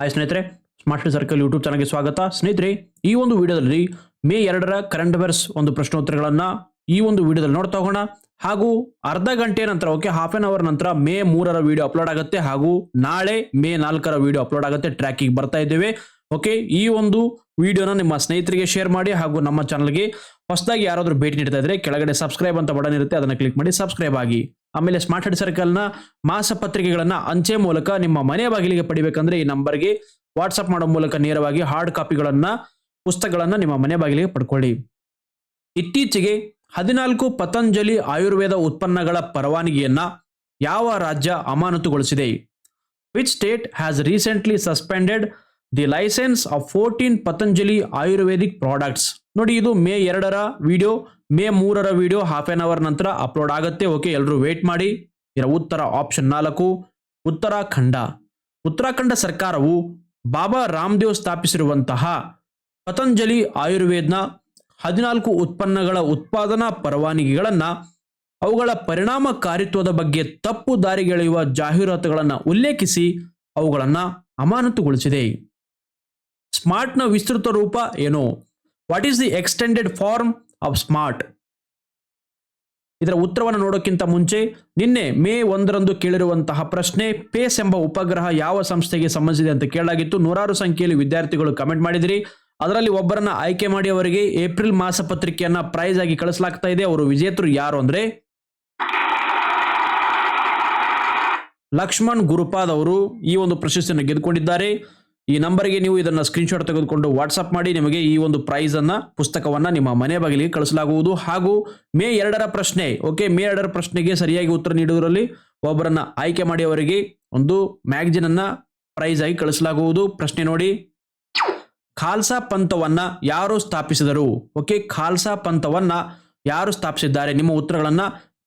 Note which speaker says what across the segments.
Speaker 1: Hi ಸ್ನೇಹಿತರೆ. Smart circle YouTube ಚಾನಲ್ಗೆ ಸ್ವಾಗತ. ಸ್ನೇಹಿತರೆ, ಈ ಒಂದು ವಿಡಿಯೋದಲ್ಲಿ ಮೇ ಎರಡರ ಕರೆಂಟ್ ಅಫೇರ್ಸ್ ಒಂದು ಪ್ರಶ್ನೋತ್ತರಗಳನ್ನು ಈ ಒಂದು ವಿಡಿಯೋದಲ್ಲಿ ನೋಡ್ತಾ ಹೋಗೋಣ. ಹಾಗೂ ಅರ್ಧ ಗಂಟೆ ನಂತರ ಓಕೆ ಹಾಫ್ ಆನ್ ಅವರ್ ನಂತರ ಮೇ ಮೂರರ ವಿಡಿಯೋ ಅಪ್ಲೋಡ್ ಆಗುತ್ತೆ. ಹಾಗೂ ನಾಳೆ ಮೇ ನಾಲ್ಕರ ವಿಡಿಯೋ ಅಪ್ಲೋಡ್ ಆಗುತ್ತೆ. ಟ್ರ್ಯಾಕಿಗೆ ಬರ್ತಾ ಇದ್ದೇವೆ. ಓಕೆ ಈ ಒಂದು ವಿಡಿಯೋನ ನಿಮ್ಮ ಸ್ನೇಹಿತರಿಗೆ ಶೇರ್ ಮಾಡಿ ಹಾಗೂ ನಮ್ಮ ಚಾನಲ್ಗೆ ಹೊಸದಾಗಿ ಯಾರಾದರೂ ಭೇಟಿ ನೀಡ್ತಾ ಇದ್ರೆ ಕೆಳಗಡೆ ಸಬ್ಸ್ಕ್ರೈಬ್ ಅಂತ ಬಟನ್ ಇರುತ್ತೆ, ಅದನ್ನು ಕ್ಲಿಕ್ ಮಾಡಿ ಸಬ್ಸ್ಕ್ರೈಬ್ ಆಗಿ. ಆಮೇಲೆ ಸ್ಮಾರ್ಟ್ ಹೆಡ್ ಸರ್ಕಲ್ನ ಮಾಸಪತ್ರಿಕೆಗಳನ್ನು ಅಂಚೆ ಮೂಲಕ ನಿಮ್ಮ ಮನೆ ಬಾಗಿಲಿಗೆ ಪಡಿಬೇಕಂದ್ರೆ ಈ ನಂಬರ್ಗೆ ವಾಟ್ಸಪ್ ಮಾಡೋ ಮೂಲಕ ನೇರವಾಗಿ ಹಾರ್ಡ್ ಕಾಪಿಗಳನ್ನ ಪುಸ್ತಕಗಳನ್ನ ನಿಮ್ಮ ಮನೆ ಬಾಗಿಲಿಗೆ ಪಡ್ಕೊಳ್ಳಿ. ಇತ್ತೀಚೆಗೆ ಹದಿನಾಲ್ಕು ಪತಂಜಲಿ ಆಯುರ್ವೇದ ಉತ್ಪನ್ನಗಳ ಪರವಾನಗಿಯನ್ನ ಯಾವ ರಾಜ್ಯ ಅಮಾನತುಗೊಳಿಸಿದೆ? Which state has recently suspended the licence of fourteen Patanjali ayurvedic products ನೋಡಿ, ಇದು ಮೇ ಎರಡರ ವಿಡಿಯೋ ಮೇ ಮೂರರ ವಿಡಿಯೋ ಹಾಫ್ ಆನ್ ಅವರ್ ನಂತರ ಅಪ್ಲೋಡ್ ಆಗುತ್ತೆ. ಓಕೆ ಎಲ್ಲರೂ ವೇಟ್ ಮಾಡಿ. ಇದರ ಉತ್ತರ ಆಪ್ಷನ್ ನಾಲ್ಕು, ಉತ್ತರಾಖಂಡ. ಉತ್ತರಾಖಂಡ ಸರ್ಕಾರವು ಬಾಬಾ ರಾಮದೇವ್ ಸ್ಥಾಪಿಸಿರುವಂತಹ ಪತಂಜಲಿ ಆಯುರ್ವೇದ್ನ ಹದಿನಾಲ್ಕು ಉತ್ಪನ್ನಗಳ ಉತ್ಪಾದನಾ ಪರವಾನಗಿಗಳನ್ನು, ಅವುಗಳ ಪರಿಣಾಮಕಾರಿತ್ವದ ಬಗ್ಗೆ ತಪ್ಪು ದಾರಿಗೆಳೆಯುವ ಜಾಹೀರಾತುಗಳನ್ನು ಉಲ್ಲೇಖಿಸಿ ಅವುಗಳನ್ನು ಅಮಾನತುಗೊಳಿಸಿದೆ. ಸ್ಮಾರ್ಟ್ನ ವಿಸ್ತೃತ ರೂಪ ಏನು? What is the extended form of SMART ಇದರ ಉತ್ತರವನ್ನು ನೋಡೋಕ್ಕಿಂತ ಮುಂಚೆ, ನಿನ್ನೆ ಮೇ ಒಂದರಂದು ಕೇಳಿರುವಂತಹ ಪ್ರಶ್ನೆ, ಪೇಸ್ ಎಂಬ ಉಪಗ್ರಹ ಯಾವ ಸಂಸ್ಥೆಗೆ ಸಂಬಂಧಿಸಿದೆ ಅಂತ ಕೇಳಲಾಗಿತ್ತು. ನೂರಾರು ಸಂಖ್ಯೆಯಲ್ಲಿ ವಿದ್ಯಾರ್ಥಿಗಳು ಕಮೆಂಟ್ ಮಾಡಿದಿರಿ. ಅದರಲ್ಲಿ ಒಬ್ಬರನ್ನ ಆಯ್ಕೆ ಮಾಡಿ ಅವರಿಗೆ ಏಪ್ರಿಲ್ ಮಾಸ ಪತ್ರಿಕೆಯನ್ನ ಪ್ರೈಸ್ ಆಗಿ ಕಳಿಸಲಾಗ್ತಾ ಇದೆ. ಅವರು ವಿಜೇತರು ಯಾರು ಅಂದ್ರೆ? ಲಕ್ಷ್ಮಣ್ ಗುರುಪಾದ್ ಅವರು ಈ ಒಂದು ಪ್ರಶಸ್ತಿಯನ್ನು ಗೆದ್ದುಕೊಂಡಿದ್ದಾರೆ ಈ ನಂಬರ್ಗೆ ನೀವು ಇದನ್ನು ಸ್ಕ್ರೀನ್ಶಾಟ್ ತೆಗೆದುಕೊಂಡು ವಾಟ್ಸಪ್ ಮಾಡಿ ನಿಮಗೆ ಈ ಒಂದು ಪ್ರೈಸ್ ಅನ್ನ, ಪುಸ್ತಕವನ್ನ ನಿಮ್ಮ ಮನೆ ಬಾಗಿಲಿಗೆ ಕಳಿಸಲಾಗುವುದು. ಹಾಗೂ ಮೇ ಎರಡರ ಪ್ರಶ್ನೆ ಓಕೆ ಮೇ ಎರಡರ ಪ್ರಶ್ನೆಗೆ ಸರಿಯಾಗಿ ಉತ್ತರ ನೀಡುವುದರಲ್ಲಿ ಒಬ್ಬರನ್ನ ಆಯ್ಕೆ ಮಾಡಿ ಅವರಿಗೆ ಒಂದು ಮ್ಯಾಗಜಿನ್ ಅನ್ನ ಪ್ರೈಸ್ ಆಗಿ ಕಳಿಸಲಾಗುವುದು. ಪ್ರಶ್ನೆ ನೋಡಿ. ಖಾಲ್ಸಾ ಪಂಥವನ್ನ ಯಾರು ಸ್ಥಾಪಿಸಿದರು? ಓಕೆ ಖಾಲ್ಸಾ ಪಂಥವನ್ನ ಯಾರು ಸ್ಥಾಪಿಸಿದ್ದಾರೆ? ನಿಮ್ಮ ಉತ್ತರಗಳನ್ನ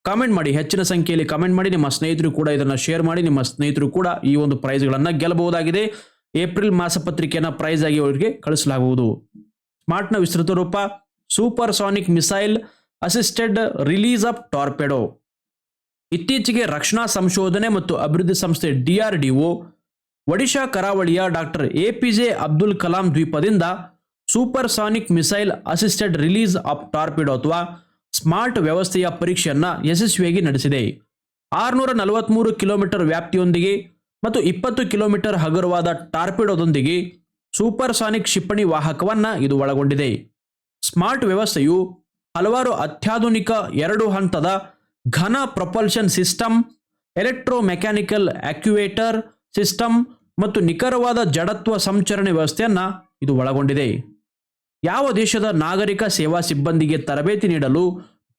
Speaker 1: ಕಮೆಂಟ್ ಮಾಡಿ. ಹೆಚ್ಚಿನ ಸಂಖ್ಯೆಯಲ್ಲಿ ಕಮೆಂಟ್ ಮಾಡಿ. ನಿಮ್ಮ ಸ್ನೇಹಿತರು ಕೂಡ ಇದನ್ನ ಶೇರ್ ಮಾಡಿ. ನಿಮ್ಮ ಸ್ನೇಹಿತರು ಕೂಡ ಈ ಒಂದು ಪ್ರೈಸ್ಗಳನ್ನ ಗೆಲ್ಲಬಹುದಾಗಿದೆ. ಏಪ್ರಿಲ್ ಮಾಸಪತ್ರಿಕೆಯನ್ನು ಪ್ರೈಸ್ ಆಗಿ ಅವರಿಗೆ ಕಳಿಸಲಾಗುವುದು. ಸ್ಮಾರ್ಟ್ನ ವಿಸ್ತೃತ ರೂಪ supersonic missile assisted release of torpedo ಇತ್ತೀಚೆಗೆ ರಕ್ಷಣಾ ಸಂಶೋಧನೆ ಮತ್ತು ಅಭಿವೃದ್ಧಿ ಸಂಸ್ಥೆ ಡಿಆರ್ಡಿಒ ಒಡಿಶಾ ಕರಾವಳಿಯ doctor A P J Abdul Kalam ದ್ವೀಪದಿಂದ supersonic missile assisted release of torpedo ಅಥವಾ ಸ್ಮಾರ್ಟ್ ವ್ಯವಸ್ಥೆಯ ಪರೀಕ್ಷೆಯನ್ನು ಯಶಸ್ವಿಯಾಗಿ ನಡೆಸಿದೆ. ಆರುನೂರ ನಲವತ್ಮೂರು ಕಿಲೋಮೀಟರ್ ವ್ಯಾಪ್ತಿಯೊಂದಿಗೆ ಮತ್ತು ಇಪ್ಪತ್ತು ಕಿಲೋಮೀಟರ್ ಹಗುರವಾದ ಟಾರ್ಪಿಡೋದೊಂದಿಗೆ ಸೂಪರ್ ಸಾನಿಕ್ ಕ್ಷಿಪಣಿ ವಾಹಕವನ್ನು ಇದು ಒಳಗೊಂಡಿದೆ. ಸ್ಮಾರ್ಟ್ ವ್ಯವಸ್ಥೆಯು ಹಲವಾರು ಅತ್ಯಾಧುನಿಕ ಎರಡು ಹಂತದ ಘನ propulsion system electromechanical actuator system ಮತ್ತು ನಿಖರವಾದ ಜಡತ್ವ ಸಂಚರಣೆ ವ್ಯವಸ್ಥೆಯನ್ನು ಇದು ಒಳಗೊಂಡಿದೆ. ಯಾವ ದೇಶದ ನಾಗರಿಕ ಸೇವಾ ಸಿಬ್ಬಂದಿಗೆ ತರಬೇತಿ ನೀಡಲು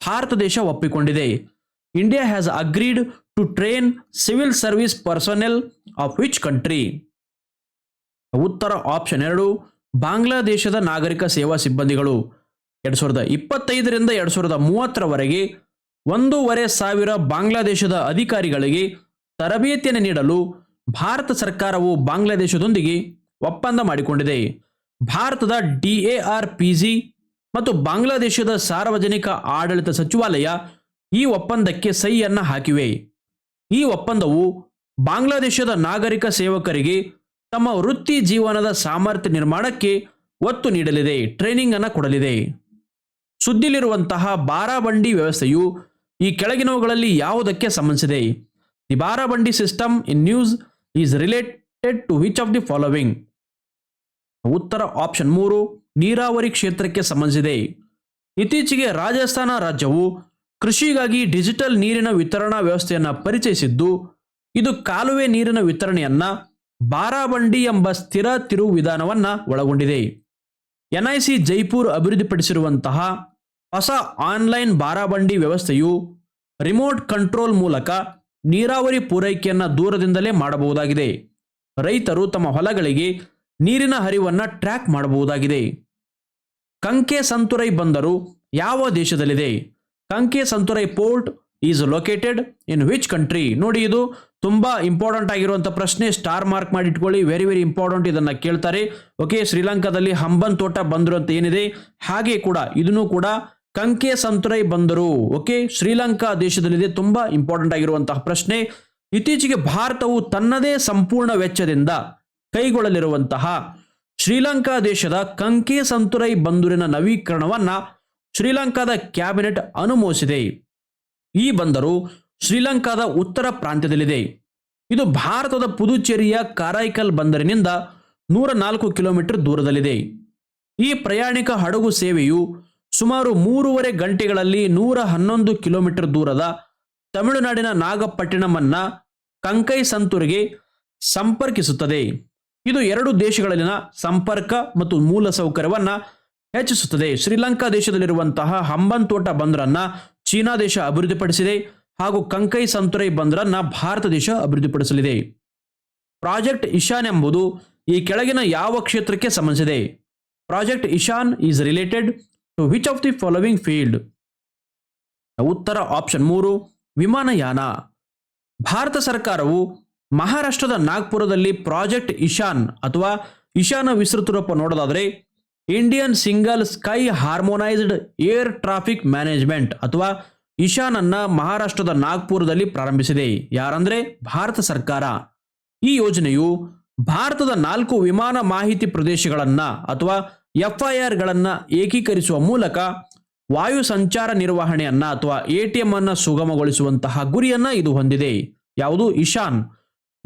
Speaker 1: ಭಾರತ ದೇಶ ಒಪ್ಪಿಕೊಂಡಿದೆ. India has agreed to train civil service personnel of which country ಉತ್ತರ ಆಪ್ಷನ್ ಎರಡು, ಬಾಂಗ್ಲಾದೇಶದ ನಾಗರಿಕ ಸೇವಾ ಸಿಬ್ಬಂದಿಗಳು. ಎರಡು ಸಾವಿರದ ಇಪ್ಪತ್ತೈದರಿಂದ ಎರಡು ಸಾವಿರದ ಮೂವತ್ತರವರೆಗೆ ಒಂದೂವರೆ ಸಾವಿರ ಬಾಂಗ್ಲಾದೇಶದ ಅಧಿಕಾರಿಗಳಿಗೆ ತರಬೇತಿಯನ್ನು ನೀಡಲು ಭಾರತ ಸರ್ಕಾರವು ಬಾಂಗ್ಲಾದೇಶದೊಂದಿಗೆ ಒಪ್ಪಂದ ಮಾಡಿಕೊಂಡಿದೆ. ಭಾರತದ ಡಿಎಆರ್ ಪಿಜಿ ಮತ್ತು ಬಾಂಗ್ಲಾದೇಶದ ಸಾರ್ವಜನಿಕ ಆಡಳಿತ ಸಚಿವಾಲಯ ಈ ಒಪ್ಪಂದಕ್ಕೆ ಸಹಿಯನ್ನ ಹಾಕಿವೆ. ಈ ಒಪ್ಪಂದವು ಬಾಂಗ್ಲಾದೇಶದ ನಾಗರಿಕ ಸೇವಕರಿಗೆ ತಮ್ಮ ವೃತ್ತಿ ಜೀವನದ ಸಾಮರ್ಥ್ಯ ನಿರ್ಮಾಣಕ್ಕೆ ಒತ್ತು ನೀಡಲಿದೆ ಟ್ರೈನಿಂಗ್ ಅನ್ನು ಕೊಡಲಿದೆ. ಸುದ್ದಿಲಿರುವಂತಹ ಬಾರಾಬಂಡಿ ವ್ಯವಸ್ಥೆಯು ಈ ಕೆಳಗಿನವುಗಳಲ್ಲಿ ಯಾವುದಕ್ಕೆ ಸಂಬಂಧಿಸಿದೆ? The Barabandi system in news is related to which of the following ಉತ್ತರ ಆಪ್ಷನ್ ಮೂರು, ನೀರಾವರಿ ಕ್ಷೇತ್ರಕ್ಕೆ ಸಂಬಂಧಿಸಿದೆ. ಇತ್ತೀಚೆಗೆ ರಾಜಸ್ಥಾನ ರಾಜ್ಯವು ಕೃಷಿಗಾಗಿ ಡಿಜಿಟಲ್ ನೀರಿನ ವಿತರಣಾ ವ್ಯವಸ್ಥೆಯನ್ನು ಪರಿಚಯಿಸಿದ್ದು, ಇದು ಕಾಲುವೆ ನೀರಿನ ವಿತರಣೆಯನ್ನ ಬಾರಾಬಂಡಿ ಎಂಬ ಸ್ಥಿರ ತಿರುವು ವಿಧಾನವನ್ನ ಒಳಗೊಂಡಿದೆ. ಎನ್ಐಸಿ ಜೈಪುರ್ ಅಭಿವೃದ್ಧಿಪಡಿಸಿರುವಂತಹ ಹೊಸ ಆನ್ಲೈನ್ ಬಾರಾಬಂಡಿ ವ್ಯವಸ್ಥೆಯು ರಿಮೋಟ್ ಕಂಟ್ರೋಲ್ ಮೂಲಕ ನೀರಾವರಿ ಪೂರೈಕೆಯನ್ನು ದೂರದಿಂದಲೇ ಮಾಡಬಹುದಾಗಿದೆ. ರೈತರು ತಮ್ಮ ಹೊಲಗಳಿಗೆ ನೀರಿನ ಹರಿವನ್ನು ಟ್ರ್ಯಾಕ್ ಮಾಡಬಹುದಾಗಿದೆ. ಕಂಕೆ ಸಂತುರೈ ಬಂದರು ಯಾವ ದೇಶದಲ್ಲಿದೆ? Kankesanthurai port is located in which country? ನೋಡಿ ಇದು ತುಂಬಾ ಇಂಪಾರ್ಟೆಂಟ್ ಆಗಿರುವಂಥ ಪ್ರಶ್ನೆ ಸ್ಟಾರ್ ಮಾರ್ಕ್ ಮಾಡಿ ಇಟ್ಕೊಳ್ಳಿ. ವೆರಿ ವೆರಿ ಇಂಪಾರ್ಟೆಂಟ್ ಇದನ್ನ ಕೇಳ್ತಾರೆ. ಓಕೆ, ಶ್ರೀಲಂಕಾದಲ್ಲಿ ಹಂಬನ್ ತೋಟ ಬಂದರು ಅಂತ ಏನಿದೆ? ಹಾಗೆ ಕೂಡ ಇದನ್ನು ಕೂಡ ಕಂಕೆ ಸಂತುರೈ ಬಂದರು. ಓಕೆ, ಶ್ರೀಲಂಕಾ ದೇಶದಲ್ಲಿದೆ ತುಂಬಾ ಇಂಪಾರ್ಟೆಂಟ್ ಆಗಿರುವಂತಹ ಪ್ರಶ್ನೆ. ಇತ್ತೀಚೆಗೆ ಭಾರತವು ತನ್ನದೇ ಸಂಪೂರ್ಣ ವೆಚ್ಚದಿಂದ ಕೈಗೊಳ್ಳಲಿರುವಂತಹ ಶ್ರೀಲಂಕಾ ದೇಶದ ಕಂಕೆ ಸಂತುರೈ ಬಂದೂರಿನ ನವೀಕರಣವನ್ನ ಶ್ರೀಲಂಕಾದ ಕ್ಯಾಬಿನೆಟ್ ಅನುಮೋದಿಸಿದೆ ಈ ಬಂದರು ಶ್ರೀಲಂಕಾದ ಉತ್ತರ ಪ್ರಾಂತ್ಯದಲ್ಲಿದೆ. ಇದು ಭಾರತದ ಪುದುಚೇರಿಯ ಕಾರೈಕಲ್ ಬಂದರಿನಿಂದ ನೂರ ನಾಲ್ಕು ಕಿಲೋಮೀಟರ್ ದೂರದಲ್ಲಿದೆ. ಈ ಪ್ರಯಾಣಿಕ ಹಡಗು ಸೇವೆಯು ಸುಮಾರು ಮೂರುವರೆ ಗಂಟೆಗಳಲ್ಲಿ ನೂರ ಹನ್ನೊಂದು ಕಿಲೋಮೀಟರ್ ದೂರದ ತಮಿಳುನಾಡಿನ ನಾಗಪಟ್ಟಿಣಮನ್ನ ಕಂಕೈ ಸಂತೂರಿಗೆ ಸಂಪರ್ಕಿಸುತ್ತದೆ. ಇದು ಎರಡು ದೇಶಗಳಲ್ಲಿನ ಸಂಪರ್ಕ ಮತ್ತು ಮೂಲ ಸೌಕರ್ಯವನ್ನ ಹೆಚ್ಚಿಸುತ್ತದೆ. ಶ್ರೀಲಂಕಾ ದೇಶದಲ್ಲಿರುವಂತಹ ಹಂಬಂತೋಟ ಬಂದರನ್ನ ಚೀನಾ ದೇಶ ಅಭಿವೃದ್ಧಿಪಡಿಸಿದೆ ಹಾಗೂ ಕಂಕೈ ಸಂತುರೈ ಬಂದರನ್ನ ಭಾರತ ದೇಶ ಅಭಿವೃದ್ಧಿಪಡಿಸಲಿದೆ. ಪ್ರಾಜೆಕ್ಟ್ ಇಶಾನ್ ಎಂಬುದು ಈ ಕೆಳಗಿನ ಯಾವ ಕ್ಷೇತ್ರಕ್ಕೆ ಸಂಬಂಧಿಸಿದೆ? Project Ishan is related to which of the following field? ಉತ್ತರ ಆಪ್ಷನ್ ಮೂರು, ವಿಮಾನಯಾನ. ಭಾರತ ಸರ್ಕಾರವು ಮಹಾರಾಷ್ಟ್ರದ ನಾಗ್ಪುರದಲ್ಲಿ ಪ್ರಾಜೆಕ್ಟ್ ಇಶಾನ್ ಅಥವಾ ಇಶಾನ ವಿಸ್ತೃತ ರೂಪ ನೋಡೋದಾದರೆ Indian single sky harmonised air traffic management ಅಥವಾ ಇಶಾನ್ ಅನ್ನ ಮಹಾರಾಷ್ಟ್ರದ ನಾಗ್ಪುರದಲ್ಲಿ ಪ್ರಾರಂಭಿಸಿದೆ. ಯಾರಂದ್ರೆ ಭಾರತ ಸರ್ಕಾರ. ಈ ಯೋಜನೆಯು ಭಾರತದ ನಾಲ್ಕು ವಿಮಾನ ಮಾಹಿತಿ ಪ್ರದೇಶಗಳನ್ನ ಅಥವಾ ಎಫ್ಐಆರ್ಗಳನ್ನ ಏಕೀಕರಿಸುವ ಮೂಲಕ ವಾಯು ಸಂಚಾರ ನಿರ್ವಹಣೆಯನ್ನ ಅಥವಾ ಎಟಿಎಂ ಅನ್ನ ಸುಗಮಗೊಳಿಸುವಂತಹ ಗುರಿಯನ್ನ ಇದು ಹೊಂದಿದೆ. ಯಾವುದು? ಇಶಾನ್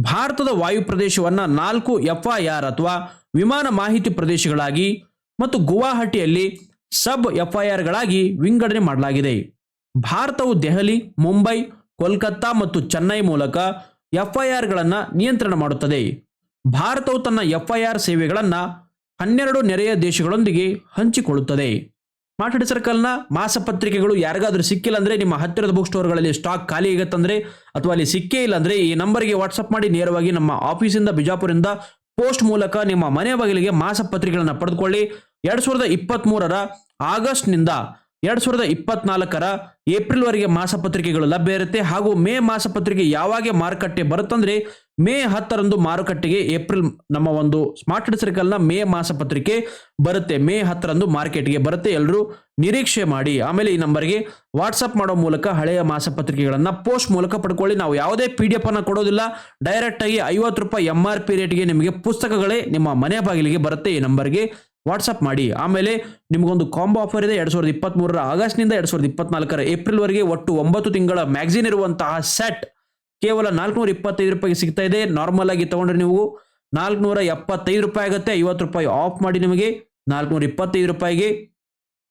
Speaker 1: ಭಾರತದ ವಾಯು ಪ್ರದೇಶವನ್ನ ನಾಲ್ಕು ಎಫ್ಐಆರ್ ಅಥವಾ ವಿಮಾನ ಮಾಹಿತಿ ಪ್ರದೇಶಗಳಾಗಿ ಮತ್ತು ಗುವಾಹಟಿಯಲ್ಲಿ ಸಬ್ ಎಫ್ಐಆರ್ಗಳಾಗಿ ವಿಂಗಡಣೆ ಮಾಡಲಾಗಿದೆ. ಭಾರತವು ದೆಹಲಿ, ಮುಂಬೈ, ಕೋಲ್ಕತ್ತಾ ಮತ್ತು ಚೆನ್ನೈ ಮೂಲಕ ಎಫ್ಐಆರ್ಗಳನ್ನು ನಿಯಂತ್ರಣ ಮಾಡುತ್ತದೆ. ಭಾರತವು ತನ್ನ ಎಫ್ಐಆರ್ ಸೇವೆಗಳನ್ನು ಹನ್ನೆರಡು ನೆರೆಯ ದೇಶಗಳೊಂದಿಗೆ ಹಂಚಿಕೊಳ್ಳುತ್ತದೆ. ಮಾಟಡಿ ಸರ್ಕಲ್ನ ಮಾಸಪತ್ರಿಕೆಗಳು ಯಾರಿಗಾದರೂ ಸಿಕ್ಕಿಲ್ಲ ಅಂದ್ರೆ ನಿಮ್ಮ ಹತ್ತಿರದ ಬುಕ್ ಸ್ಟೋರ್ಗಳಲ್ಲಿ ಸ್ಟಾಕ್ ಖಾಲಿ ಆಗತ್ತಂದರೆ ಅಥವಾ ಅಲ್ಲಿ ಸಿಕ್ಕೇ ಇಲ್ಲ ಅಂದ್ರೆ ಈ ನಂಬರ್ಗೆ ವಾಟ್ಸಪ್ ಮಾಡಿ ನೇರವಾಗಿ ನಮ್ಮ ಆಫೀಸಿಂದ ಬಿಜಾಪುರಿಂದ ಪೋಸ್ಟ್ ಮೂಲಕ ನಿಮ್ಮ ಮನೆ ಬಾಗಿಲಿಗೆ ಮಾಸಪತ್ರಿಕೆಗಳನ್ನು ಪಡೆದುಕೊಳ್ಳಿ. ಎರಡ್ ಸಾವಿರದ ಇಪ್ಪತ್ತ್ ಮೂರರ ಆಗಸ್ಟ್ನಿಂದ ಎರಡ್ ಸಾವಿರದ ಇಪ್ಪತ್ನಾಲ್ಕರ ಏಪ್ರಿಲ್ವರೆಗೆ ಮಾಸಪತ್ರಿಕೆಗಳು ಲಭ್ಯ ಇರುತ್ತೆ. ಹಾಗೂ ಮೇ ಮಾಸಪತ್ರಿಕೆ ಯಾವಾಗ ಮಾರುಕಟ್ಟೆ ಬರುತ್ತಂದ್ರೆ ಮೇ ಹತ್ತರಂದು ಮಾರುಕಟ್ಟೆಗೆ ಏಪ್ರಿಲ್ ನಮ್ಮ ಒಂದು ಸ್ಮಾರ್ಟ್ ಸರ್ಕಲ್ನ ಮೇ ಮಾಸಪತ್ರಿಕೆ ಬರುತ್ತೆ. ಮೇ ಹತ್ತರಂದು ಮಾರ್ಕೆಟ್ಗೆ ಬರುತ್ತೆ. ಎಲ್ಲರೂ ನಿರೀಕ್ಷೆ ಮಾಡಿ. ಆಮೇಲೆ ಈ ನಂಬರ್ಗೆ ವಾಟ್ಸಪ್ ಮಾಡೋ ಮೂಲಕ ಹಳೆಯ ಮಾಸಪತ್ರಿಕೆಗಳನ್ನು ಪೋಸ್ಟ್ ಮೂಲಕ ಪಡ್ಕೊಳ್ಳಿ. ನಾವು ಯಾವುದೇ ಪಿ ಡಿ ಎಫ್ ಅನ್ನು ಕೊಡೋದಿಲ್ಲ. ಡೈರೆಕ್ಟ್ ಆಗಿ ಐವತ್ತು ರೂಪಾಯಿ ಎಂ ಆರ್ ಪಿ ರೇಟ್ಗೆ ನಿಮಗೆ ಪುಸ್ತಕಗಳೇ ನಿಮ್ಮ ಮನೆ ಬಾಗಿಲಿಗೆ ಬರುತ್ತೆ ಈ ನಂಬರ್ಗೆ ವಾಟ್ಸಪ್ ಮಾಡಿ. ಆಮೇಲೆ ನಿಮಗೊಂದು ಕಾಂಬೋ ಆಫರ್ ಇದೆ. ಎರಡ್ ಸಾವಿರದ ಇಪ್ಪತ್ತ್ ಮೂರರ ಆಗಸ್ಟ್ನಿಂದ ಎರಡ್ ಸಾವಿರದ ಇಪ್ಪತ್ನಾಲ್ಕರ ಏಪ್ರಿಲ್ ವರೆಗೆ ಒಟ್ಟು ಒಂಬತ್ತು ತಿಂಗಳ ಮ್ಯಾಗ್ಝಿನ್ ಇರುವಂತಹ ಸೆಟ್ ಕೇವಲ ನಾಲ್ಕುನೂರ ಇಪ್ಪತ್ತೈದು ರೂಪಾಯಿಗೆ ಸಿಗ್ತಾ ಇದೆ. ನಾರ್ಮಲ್ ಆಗಿ ತಗೊಂಡ್ರೆ ನೀವು ನಾಲ್ಕುನೂರ ಎಪ್ಪತ್ತೈದು ರೂಪಾಯಿ ಆಗುತ್ತೆ. ಐವತ್ತು ರೂಪಾಯಿ ಆಫ್ ಮಾಡಿ ನಿಮಗೆ ನಾಲ್ಕುನೂರ ಇಪ್ಪತ್ತೈದು ರೂಪಾಯಿಗೆ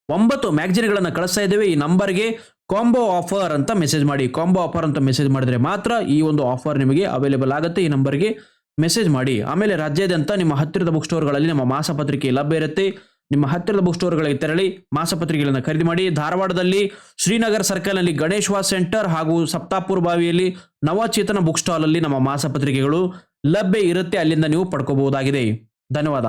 Speaker 1: ಒಂಬತ್ತು ಮ್ಯಾಗ್ಝಿನ್ಗಳನ್ನು ಕಳಿಸ್ತಾ ಇದ್ದೇವೆ. ಈ ನಂಬರ್ಗೆ ಕಾಂಬೋ ಆಫರ್ ಅಂತ ಮೆಸೇಜ್ ಮಾಡಿ. ಕಾಂಬೋ ಆಫರ್ ಅಂತ ಮೆಸೇಜ್ ಮಾಡಿದ್ರೆ ಮಾತ್ರ ಈ ಒಂದು ಆಫರ್ ನಿಮಗೆ ಅವೈಲೇಬಲ್ ಆಗುತ್ತೆ. ಈ ನಂಬರ್ಗೆ ಮೆಸೇಜ್ ಮಾಡಿ. ಆಮೇಲೆ ರಾಜ್ಯಾದ್ಯಂತ ನಿಮ್ಮ ಹತ್ತಿರದ ಬುಕ್ ಸ್ಟೋರ್ಗಳಲ್ಲಿ ನಮ್ಮ ಮಾಸಪತ್ರಿಕೆ ಲಭ್ಯ ಇರುತ್ತೆ. ನಿಮ್ಮ ಹತ್ತಿರದ ಬುಕ್ ಸ್ಟೋರ್ಗಳಿಗೆ ತೆರಳಿ ಮಾಸಪತ್ರಿಕೆಗಳನ್ನು ಖರೀದಿ ಮಾಡಿ. ಧಾರವಾಡದಲ್ಲಿ ಶ್ರೀನಗರ್ ಸರ್ಕಲ್ನಲ್ಲಿ ಗಣೇಶ್ ವಾಸ್ ಸೆಂಟರ್ ಹಾಗೂ ಸಪ್ತಾಪುರ್ ಬಾವಿಯಲ್ಲಿ ನವಚೇತನ ಬುಕ್ ಸ್ಟಾಲ್ ಅಲ್ಲಿ ನಮ್ಮ ಮಾಸಪತ್ರಿಕೆಗಳು ಲಭ್ಯ ಇರುತ್ತೆ, ಅಲ್ಲಿಂದ ನೀವು ಪಡ್ಕೋಬಹುದಾಗಿದೆ. ಧನ್ಯವಾದ.